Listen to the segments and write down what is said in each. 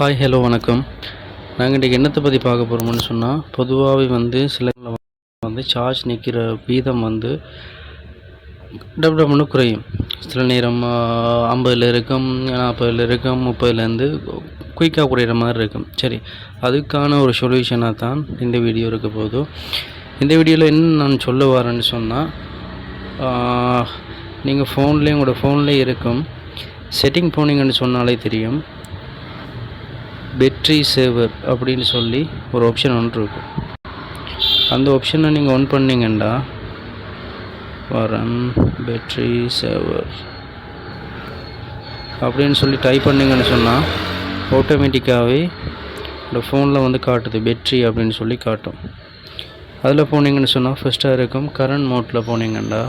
Hi hello வணக்கம். நாங்கள் இன்றைக்கி என்னத்தை பற்றி பார்க்க போகிறோம்னு சொன்னால் பொதுவாகவே வந்து சில வந்து சார்ஜ் நிற்கிற வீதம் வந்து டப் டப்னு குறையும். சில நேரம் ஐம்பதில் இருக்கும் நாற்பதில் இருக்கும் முப்பதுலேருந்து குயிக்காக குறையிற மாதிரி இருக்கும். சரி அதுக்கான ஒரு சொல்யூஷனாக தான் இந்த வீடியோ இருக்க போதும் இந்த வீடியோவில் என்ன நான் சொல்ல வரேன்னு சொன்னால் நீங்கள் ஃபோன்லேயே உங்களோட ஃபோன்லேயே இருக்கும். செட்டிங் போனீங்கன்னு சொன்னாலே தெரியும். பெட்ரி சேவர் அப்படின்னு சொல்லி ஒரு ஆப்ஷன் ஒன்று இருக்கும் அந்த ஆப்ஷனை நீங்கள் ஒன் பண்ணிங்கண்டா வரன் பெட்ரி சேவர் அப்படின்னு சொல்லி டைப் பண்ணீங்கன்னு சொன்னால் ஆட்டோமேட்டிக்காகவே இந்த ஃபோனில் வந்து காட்டுது பெட்ரி அப்படின்னு சொல்லி காட்டும். அதில் போனீங்கன்னு சொன்னால் ஃபஸ்ட்டாக இருக்கும் கரண்ட் மோட்டில் போனீங்கன்னா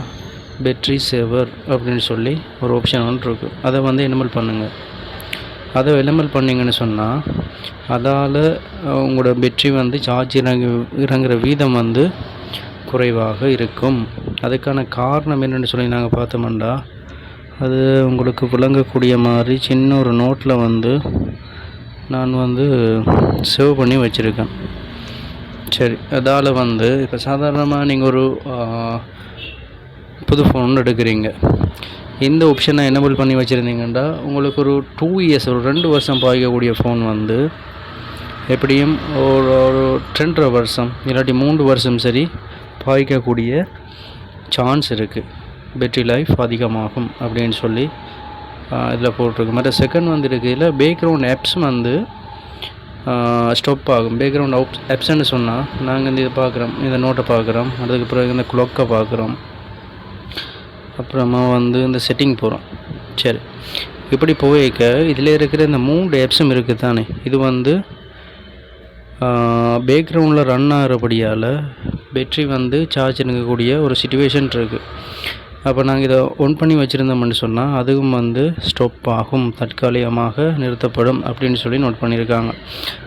பெட்ரி சேவர் அப்படின்னு சொல்லி ஒரு ஆப்ஷன் ஒன்று இருக்கும் அதை வந்து எனிமல் பண்ணுங்கள் அதை எலிமல் பண்ணிங்கன்னு சொன்னால் அதால் உங்களோட வெற்றி வந்து சார்ஜ் இறங்கு இறங்குகிற வீதம் வந்து குறைவாக இருக்கும். அதுக்கான காரணம் என்னென்னு சொல்லி நாங்கள் பார்த்தோம்னா அது உங்களுக்கு விளங்கக்கூடிய மாதிரி சின்ன ஒரு நோட்டில் வந்து நான் வந்து சேவ் பண்ணி வச்சுருக்கேன். சரி அதால் வந்து இப்போ சாதாரணமாக நீங்கள் ஒரு புது ஃபோன் எடுக்கிறீங்க. இந்த ஆப்ஷனை எனபிள் பண்ணி வச்சுருந்தீங்கன்னா உங்களுக்கு ஒரு டூ இயர்ஸ் ஒரு ரெண்டு வருஷம் பாய்க்கக்கூடிய ஃபோன் வந்து எப்படியும் ஒரு ஒரு ரெண்டரை வருஷம் இல்லாட்டி மூன்று வருஷம் சரி பாய்க்கக்கூடிய சான்ஸ் இருக்குது பேட்ரி லைஃப் அதிகமாகும் அப்படின்னு சொல்லி இதில் போட்டிருக்கு. மற்ற செகண்ட் வந்து இல்லை பேக்ரவுண்ட் ஆப்ஸ் வந்து ஸ்டாப் ஆகும். பேக்ரவுண்ட் அவுட் ஆப்ஸ்ன்னு சொன்னால் நாங்கள் இந்த இதை பார்க்குறோம். இந்த நோட்டை பார்க்குறோம். அதுக்கு பிறகு இந்த குளோக்கை பார்க்குறோம். அப்புறமா வந்து இந்த செட்டிங் போகிறோம் சரி. இப்படி போயிருக்க இதில் இருக்கிற இந்த மூணு ஆப்ஸும் இருக்குது தானே. இது வந்து பேக்ரவுண்டில் ரன் ஆகிறபடியால் பேட்ரி வந்து சார்ஜ் இருக்கக்கூடிய ஒரு சுச்சுவேஷன் இருக்குது அப்போ நாங்கள் இதை ஒன் பண்ணி வச்சுருந்தோம்னு சொன்னால் அதுவும் வந்து ஸ்டாப் ஆகும். தற்காலிகமாக நிறுத்தப்படும் அப்படின்னு சொல்லி நோட் பண்ணியிருக்காங்க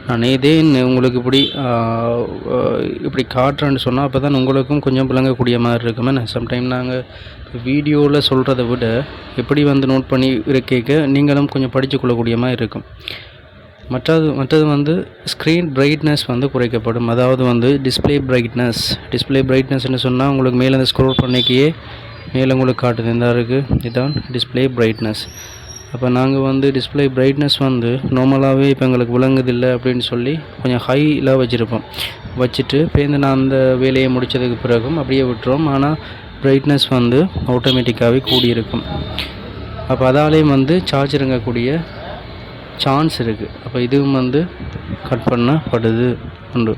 நான் இதே உங்களுக்கு இப்படி இப்படி காட்டுறேன்னு சொன்னால் அப்போ தான் உங்களுக்கும் கொஞ்சம் விளங்கக்கூடிய மாதிரி இருக்குமே. சம்டைம் நாங்கள் வீடியோவில் சொல்கிறத விட எப்படி வந்து நோட் பண்ணி இருக்க நீங்களும் கொஞ்சம் படித்து கொள்ளக்கூடிய மாதிரி இருக்கும். மற்றது மற்றது வந்து ஸ்க்ரீன் பிரைட்னஸ் வந்து குறைக்கப்படும். அதாவது வந்து டிஸ்பிளே பிரைட்னஸ் டிஸ்பிளே பிரைட்னஸ்னு சொன்னால் உங்களுக்கு மேலே அந்த ஸ்க்ரோல் பண்ணிக்கையே மேலே உங்களுக்கு காட்டுது. இந்த இருக்குது இதுதான் டிஸ்பிளே பிரைட்னஸ் அப்போ நாங்கள் வந்து டிஸ்பிளே பிரைட்னஸ் வந்து நார்மலாகவே இப்போ எங்களுக்கு விளங்குதில்லை அப்படின்னு சொல்லி கொஞ்சம் ஹையில் வச்சுருப்போம். வச்சுட்டு இப்போ நான் அந்த வேலையை முடித்ததுக்கு பிறகும் அப்படியே விட்டுருவோம். ஆனால் பிரைட்னஸ் வந்து ஆட்டோமேட்டிக்காகவே கூடியிருக்கும். அப்போ அதாலேயும் வந்து சார்ஜ் இறங்கக்கூடிய சான்ஸ் இருக்குது அப்போ இதுவும் வந்து கட் பண்ணப்படுது. உண்டு.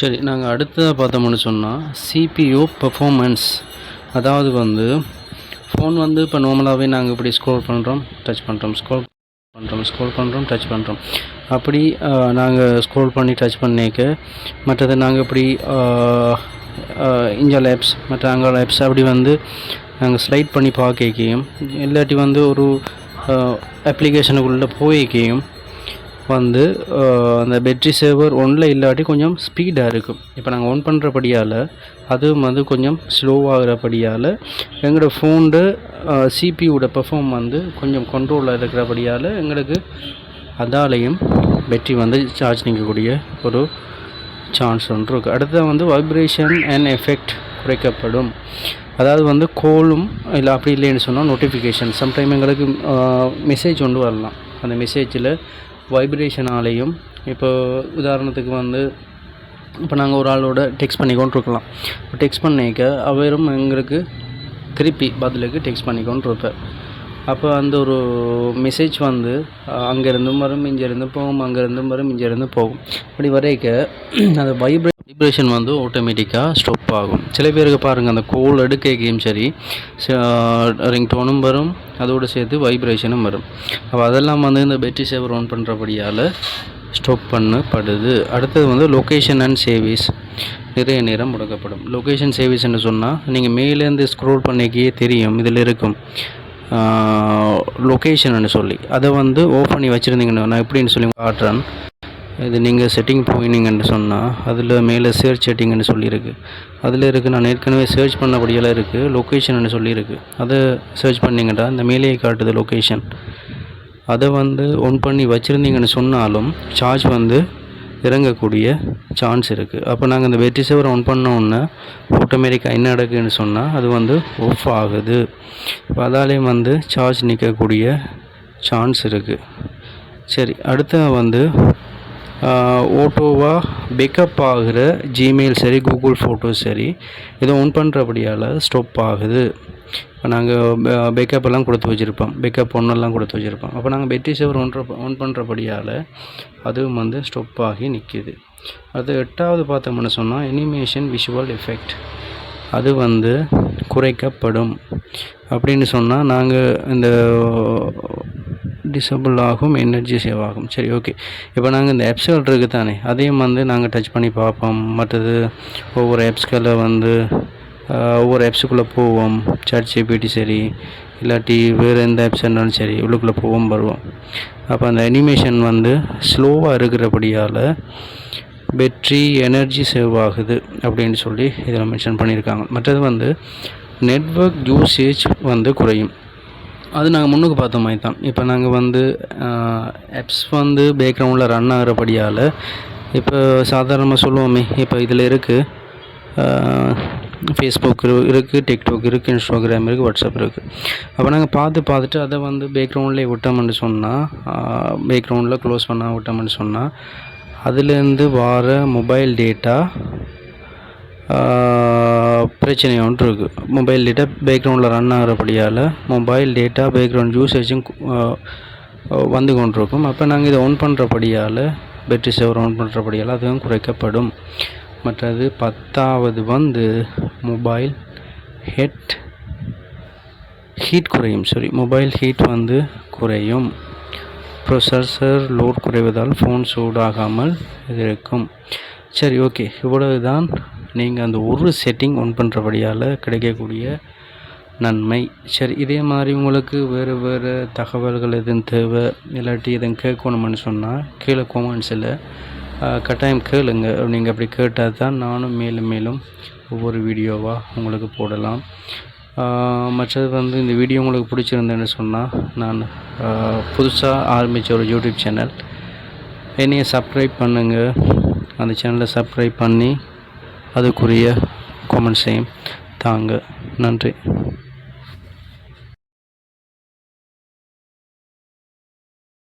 சரி நாங்கள் அடுத்ததாக பார்த்தோம்னு சொன்னால் சிபிஓ பெர்ஃபார்மன்ஸ் அதாவது வந்து ஃபோன் வந்து இப்போ நார்மலாகவே நாங்கள் இப்படி ஸ்க்ரோல் பண்ணுறோம் டச் பண்ணுறோம் ஸ்க்ரோல் பண்ணுறோம் ஸ்க்ரோல் பண்ணுறோம் டச் பண்ணுறோம் அப்படி நாங்கள் ஸ்க்ரோல் பண்ணி டச் பண்ணிக்க மற்றது நாங்கள் இப்படி இஞ்சல் ஆப்ஸ் மற்ற அங்கால ஆப்ஸ் அப்படி வந்து நாங்கள் ஸ்லைட் பண்ணி பார்க்கையும் இல்லாட்டி வந்து ஒரு அப்ளிகேஷனுக்குள்ளே போய்க்கையும் வந்து அந்த பேட்ரி சேவர் ஒன்றில் இல்லாட்டி கொஞ்சம் ஸ்பீடாக இருக்கும். இப்போ நாங்கள் ஒன் பண்ணுறபடியால் அதுவும் வந்து கொஞ்சம் ஸ்லோவாகிறபடியால் எங்களோட ஃபோனு சிபியோட பெர்ஃபார்ம் வந்து கொஞ்சம் கண்ட்ரோலில் இருக்கிறபடியால் எங்களுக்கு அதாலையும் பேட்ரி வந்து சார்ஜ் நிற்கக்கூடிய ஒரு சான்ஸ் ஒன்று இருக்குது அடுத்தது வந்து வைப்ரேஷன் அண்ட் எஃபெக்ட் குறைக்கப்படும். அதாவது வந்து கோலும் இல்லை அப்படி இல்லைன்னு சொன்னால் நோட்டிஃபிகேஷன் சம்டைம் எங்களுக்கு மெசேஜ் ஒன்று வரலாம். அந்த மெசேஜில் வைப்ரேஷனாலேயும் இப்போ உதாரணத்துக்கு வந்து இப்போ நாங்கள் ஒரு ஆளோட டெக்ஸ்ட் பண்ணி இருக்கலாம் டெக்ஸ்ட் பண்ணிக்க அவரும் எங்களுக்கு திருப்பி பதிலுக்கு டெக்ஸ்ட் பண்ணி கொண்டிருப்பார் அப்போ அந்த ஒரு மெசேஜ் வந்து அங்கேருந்தும் வரும் இங்கேருந்து போகும் அங்கேருந்தும் வரும் இங்கேருந்து போகும். அப்படி வரைக்க அந்த வைப்ரே வைப்ரேஷன் வந்து ஆட்டோமேட்டிக்காக ஸ்டாப் ஆகும். சில பேருக்கு பாருங்கள் அந்த கோல் எடுக்கையும் சரி ரிங் டோனும் வரும் அதோடு சேர்த்து வைப்ரேஷனும் வரும். அப்போ அதெல்லாம் வந்து இந்த பேட்டரி சேவர் ஆன் பண்ணுறபடியால் ஸ்டாப் பண்ணப்படுது. அடுத்தது வந்து லொக்கேஷன் அண்ட் சேவிஸ் நிறைய நேரம் முடக்கப்படும். லொக்கேஷன் சேவிஸ்ன்னு சொன்னால் நீங்கள் மேலேருந்து ஸ்க்ரோல் பண்ணிக்கே தெரியும் இதில் இருக்கும். லொக்கேஷன்னு சொல்லி. அதை வந்து ஓப்பன் பண்ணி வச்சுருந்தீங்கன்னா நான் எப்படின்னு சொல்லி காட்டுறேன். இது நீங்கள் செட்டிங் போயினீங்கன்னு சொன்னால் அதில் மேலே சர்ச் செட்டிங்னு சொல்லியிருக்கு. அதில் இருக்குது நான் ஏற்கனவே சர்ச் பண்ணபடியெல்லாம் இருக்குது லொக்கேஷன்னு சொல்லியிருக்கு. அதை சர்ச் பண்ணிங்கடா இந்த மேலேயே காட்டுது லொக்கேஷன் அதை வந்து ஒன் பண்ணி வச்சுருந்தீங்கன்னு சொன்னாலும் சார்ஜ் வந்து இறங்கக்கூடிய சான்ஸ் இருக்குது அப்போ நாங்கள் இந்த வெற்றி சேவரை ஒன் பண்ணோன்னே ஆட்டோமேட்டிக்காக என்ன நடக்குதுன்னு சொன்னால் அது வந்து ஆஃப் ஆகுது. இப்போ அதாலேயும் வந்து சார்ஜ் நிற்கக்கூடிய சான்ஸ் இருக்குது சரி அடுத்த வந்து ஓட்டோவாக பேக்கப் ஆகிற ஜிமெயில் சரி கூகுள் ஃபோட்டோஸ் சரி இதை ஒன் பண்ணுறபடியால் ஸ்டாப் ஆகுது. இப்போ நாங்கள் பேக்கப் எல்லாம் கொடுத்து வச்சுருப்போம். பேக்கப் ஒன்றெல்லாம் கொடுத்து வச்சுருப்போம். அப்போ நாங்கள் பெட்ரி சேவர் ஒன்ற ஒன் பண்ணுறபடியால் அதுவும் வந்து ஸ்டாப் ஆகி நிற்கிது அது எட்டாவது பார்த்தோம்னு சொன்னால் அனிமேஷன் விஷுவல் எஃபெக்ட் அது வந்து குறைக்கப்படும். அப்படின்னு சொன்னால் நாங்கள் இந்த டிசபிள் ஆகும் எனர்ஜி சேவ் ஆகும். சரி ஓகே இப்போ நாங்கள் இந்த ஆப்ஸ்கள் இருக்குது தானே அதையும் வந்து நாங்கள் டச் பண்ணி பார்ப்போம். மற்றது ஒவ்வொரு ஆப்ஸ்களை வந்து ஒவ்வொரு ஆப்ஸுக்குள்ளே போவோம். சாட் ஜிபிடி சரி இல்லாட்டி வேறு எந்த ஆப்ஸ் இருந்தாலும் சரி உள்ளுக்குள்ளே போவோம் வருவோம். அப்போ அந்த அனிமேஷன் வந்து ஸ்லோவாக இருக்கிறபடியால் பேட்ரி எனர்ஜி சேவ் ஆகுது அப்படின்னு சொல்லி இதில் மென்ஷன் பண்ணியிருக்காங்க மற்றது வந்து நெட்வொர்க் யூசேஜ் வந்து குறையும். அது நாங்கள் முன்னுக்கு பார்த்த மாதிரி தான். இப்போ நாங்கள் வந்து ஆப்ஸ் வந்து பேக்ரவுண்டில் ரன் ஆகிறபடியால் இப்போ சாதாரணமாக சொல்லுவோமே இப்போ இதில் இருக்குது ஃபேஸ்புக் இருக்குது டிக்டாக் இருக்குது இன்ஸ்டாகிராம் இருக்குது வாட்ஸ்அப் இருக்குது அப்போ நாங்கள் பார்த்து பார்த்துட்டு அதை வந்து பேக்ரவுண்ட்லேயே விட்டோம்னு சொன்னால் பேக்ரவுண்டில் க்ளோஸ் பண்ண விட்டோம்னு சொன்னால் அதுலேருந்து வர மொபைல் டேட்டா பிரச்சனை ஒன்று இருக்குது மொபைல் டேட்டா பேக்ரவுண்டில் ரன் ஆகிறபடியால் மொபைல் டேட்டா பேக்ரவுண்ட் யூசேஜும் வந்து கொண்டிருக்கும். அப்போ நாங்கள் இதை ஆன் பண்ணுறபடியால் பேட்டரி சேவர் ஆன் பண்ணுறபடியால் அதுவும் குறைக்கப்படும். மற்றது பத்தாவது வந்து மொபைல் ஹெட் ஹீட் குறையும். சாரி மொபைல் ஹீட் வந்து குறையும். ப்ரொசஸர் லோட் குறைவதால் ஃபோன் சூடாகாமல் இருக்கும். சரி ஓகே இவ்வளவு தான் நீங்கள் அந்த ஒரு செட்டிங் ஒன் பண்ணுறபடியால் கிடைக்கக்கூடிய நன்மை. சரி இதே மாதிரி உங்களுக்கு வேறு வேறு தகவல்கள் எதுவும் தேவை இல்லாட்டி எதுவும் கேட்கணும்னு சொன்னால் கீழே கொமெண்ட்ஸில் கட்டாயம் கேளுங்க. நீங்கள் அப்படி கேட்டால் தான் நானும் மேலும் மேலும் ஒவ்வொரு வீடியோவாக உங்களுக்கு போடலாம். மற்றது வந்து இந்த வீடியோ உங்களுக்கு பிடிச்சிருந்தேன்னு சொன்னால் நான் புதுசாக ஆரம்பித்த ஒரு யூடியூப் சேனல் என்னையை சப்ஸ்கிரைப் பண்ணுங்கள் அந்த சேனலை சப்ஸ்கிரைப் பண்ணி அதுக்குரிய கமெண்ட்ஸையும் தாங்க. நன்றி.